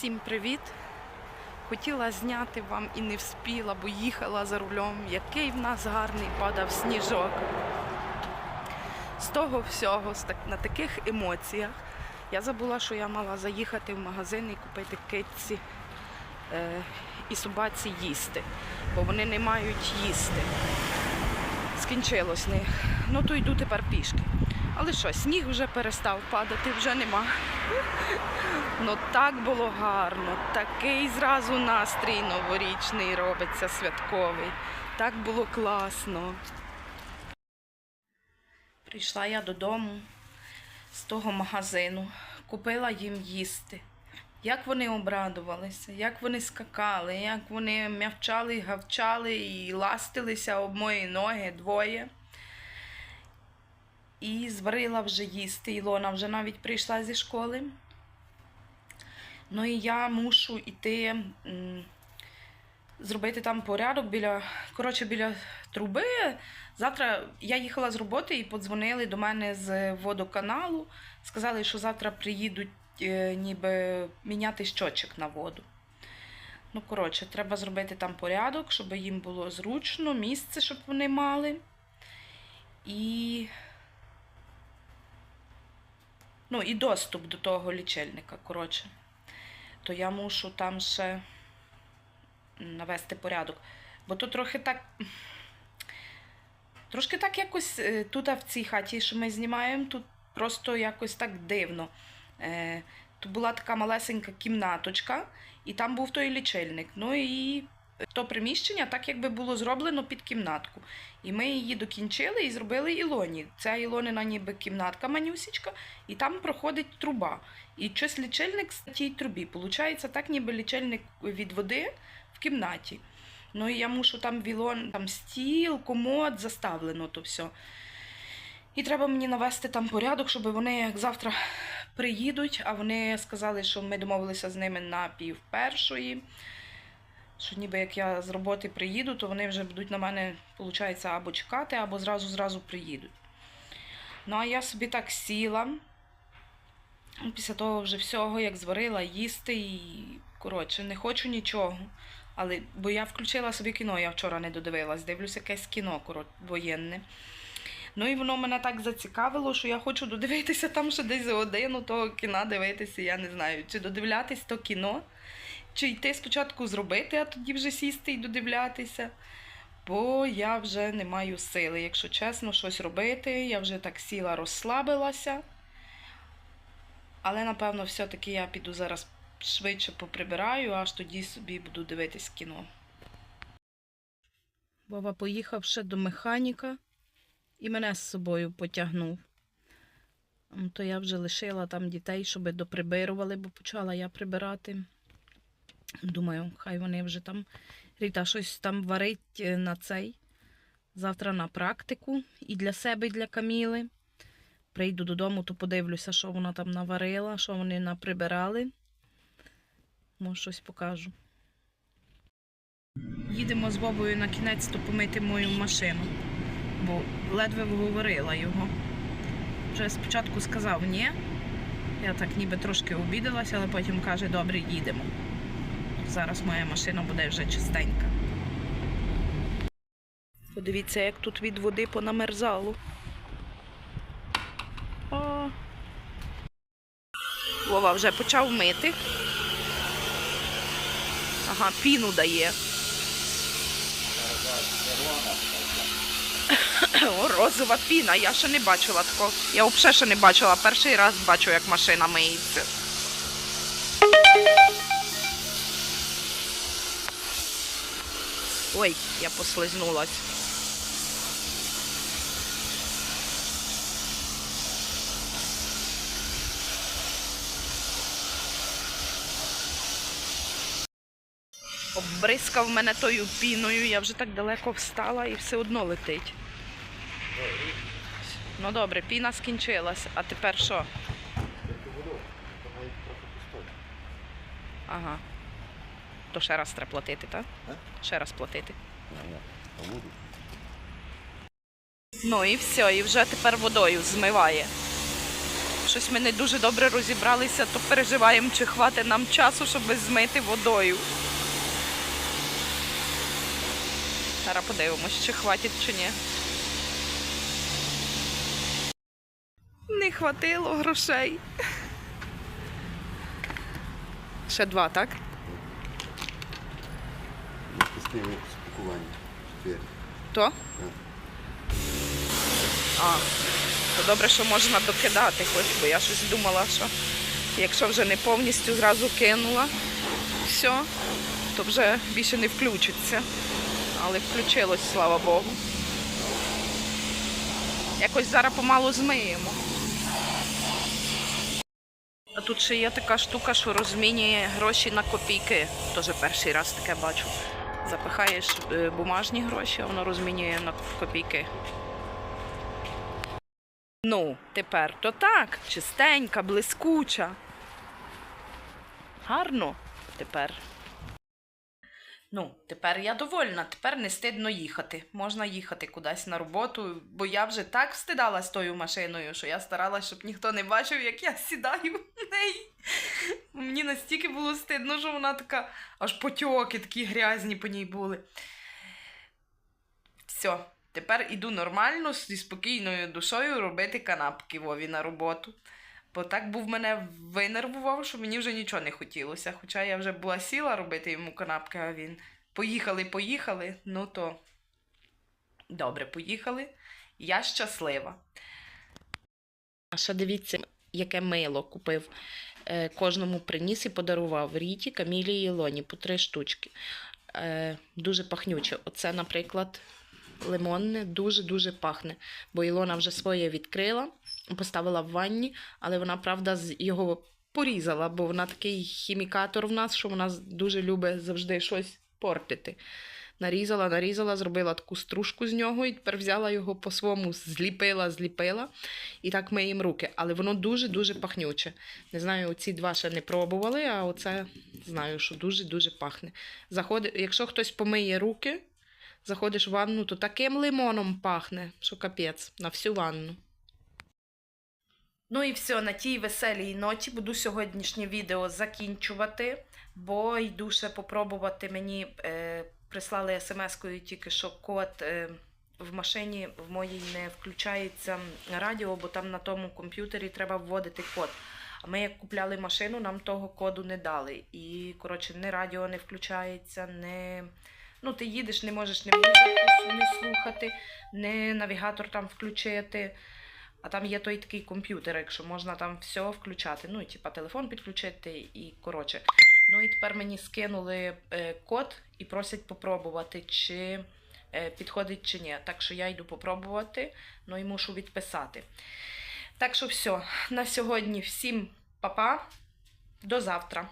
Всім привіт! Хотіла зняти вам і не вспіла, бо їхала за рулем. Який в нас гарний падав сніжок. З того всього, на таких емоціях, я забула, що я мала заїхати в магазин і купити китці е, і собаці їсти, бо вони не мають їсти. Скінчилось них. Ну то йду тепер пішки. Але що, сніг вже перестав падати, вже нема. Ну так було гарно, такий зразу настрій новорічний робиться святковий. Так було класно. Прийшла я додому з того магазину, купила їм їсти. Як вони обрадувалися, як вони скакали, як вони м'явчали, гавчали і ластилися об мої ноги двоє. І зварила вже їсти. Ілона вже навіть прийшла зі школи. Ну і я мушу йти зробити там порядок біля, коротше, біля труби. Завтра я їхала з роботи і подзвонили до мене з водоканалу. Сказали, що завтра приїдуть е, ніби міняти щочик на воду. Ну, коротше, треба зробити там порядок, щоб їм було зручно, місце, щоб вони мали. І ну, і доступ до того лічильника, коротше. То я мушу там ще навести порядок. Бо то трохи так. Трошки так якось е, тут в цій хаті, що ми знімаємо, тут просто якось так дивно. Е, Тут була така малесенька кімнаточка, і там був той лічильник. Ну і то приміщення так якби було зроблено під кімнатку. І ми її докінчили і зробили Ілоні. Ця Ілонина ніби кімнатка манюсічка, і там проходить труба. І щось лічильник з тій трубі. Получається так, ніби лічильник від води в кімнаті. Ну і я мушу там вілон, там стіл, комод, заставлено то все. І треба мені навести там порядок, щоб вони як завтра приїдуть, а вони сказали, що ми домовилися з ними на пів першої. Що ніби як я з роботи приїду, то вони вже будуть на мене, виходить, або чекати, або зразу-зразу приїдуть. Ну, а я собі так сіла. Після того вже всього, як зварила, їсти і, коротше, не хочу нічого. Але, бо я включила собі кіно, я вчора не додивилась, дивлюся якесь кіно корот, воєнне. Ну і воно мене так зацікавило, що я хочу додивитися там ще десь за годину того кіна дивитися. Я не знаю, чи додивлятись то кіно, чи йти спочатку зробити, а тоді вже сісти і додивлятися. Бо я вже не маю сили, якщо чесно, щось робити. Я вже так сіла, розслабилася. Але, напевно, все-таки я піду зараз швидше поприбираю, аж тоді собі буду дивитись кіно. Вова поїхав ще до механіка і мене з собою потягнув. То я вже лишила там дітей, щоб доприбирували, бо почала я прибирати. Думаю, хай вони вже там. Ріта щось там варить е, на цей. Завтра на практику і для себе, і для Каміли. Прийду додому, то подивлюся, що вона там наварила, що вони наприбирали. Може, щось покажу. Їдемо з Вовою на кінець то помити мою машину, бо ледве вговорила його. Вже спочатку сказав ні. Я так ніби трошки обідалася, але потім каже, добре, їдемо. Зараз моя машина буде вже чистенька. Подивіться, як тут від води понамерзало. Вова вже почав мити. Ага, піну дає. О, розова піна. Я ще не бачила такого. Я взагалі ще не бачила. Перший раз бачу, як машина миється. Ой, я послизнулась. Обрискав мене тою піною, я вже так далеко встала і все одно летить. Ну добре, піна скінчилась, а тепер що? Ага. То ще раз треба платити, так? А? Ще раз платити. Воду? Ну і все, і вже тепер водою змиває. щось ми не дуже добре розібралися, то переживаємо, чи хватить нам часу, щоб змити водою. Зараз подивимось, чи хватить, чи ні. Не хватило грошей. Ще два, так? Пісне спакування. Четвер. То? А, то добре, що можна докидати хоч, бо я щось думала, що якщо вже не повністю зразу кинула все, то вже більше не включиться. Але включилось, слава Богу. Якось зараз помалу змиємо. А тут ще є така штука, що розмінює гроші на копійки. Теж перший раз таке бачу. Запихаєш е, бумажні гроші, воно розмінює на копійки. Ну, тепер то так, чистенька, блискуча. Гарно тепер. Ну, тепер я довольна, тепер не стидно їхати. Можна їхати кудись на роботу, бо я вже так встидалась тою машиною, що я старалась, щоб ніхто не бачив, як я сідаю в неї. Мені настільки було стидно, що вона така, аж потьоки такі грязні по ній були. Все, тепер іду нормально, зі спокійною душою робити канапки Вові на роботу. Бо так був мене винервував, що мені вже нічого не хотілося. Хоча я вже була сіла робити йому канапки, а він поїхали, поїхали. Ну то добре, поїхали. Я щаслива. А ще дивіться, яке мило купив. Е, Кожному приніс і подарував Ріті, Камілі і Ілоні по три штучки. Е, Дуже пахнюче. Оце, наприклад, лимонне дуже-дуже пахне. Бо Ілона вже своє відкрила, поставила в ванні, але вона, правда, його порізала, бо вона такий хімікатор в нас, що вона дуже любить завжди щось портити. Нарізала, нарізала, зробила таку стружку з нього і тепер взяла його по-своєму, зліпила, зліпила. І так миємо руки. Але воно дуже-дуже пахнюче. Не знаю, ці два ще не пробували, а оце знаю, що дуже-дуже пахне. Заходи... Якщо хтось помиє руки, заходиш в ванну, то таким лимоном пахне, що капець, на всю ванну. Ну і все, на тій веселій ноті буду сьогоднішнє відео закінчувати, бо йду ще попробувати. Мені е, прислали смс-кою тільки що код е, в машині в моїй не включається радіо, бо там на тому комп'ютері треба вводити код. А ми як купляли машину, нам того коду не дали. І, коротше, не радіо не включається, не. Ну, ти їдеш, не можеш не слухати, не навігатор там включити. А там є той такий комп'ютер, якщо можна там все включати. Ну, і типа телефон підключити і коротше. Ну і тепер мені скинули е, код і просять попробувати, чи е, підходить чи ні. Так що я йду попробувати, ну і мушу відписати. Так що все, на сьогодні всім па-па, до завтра.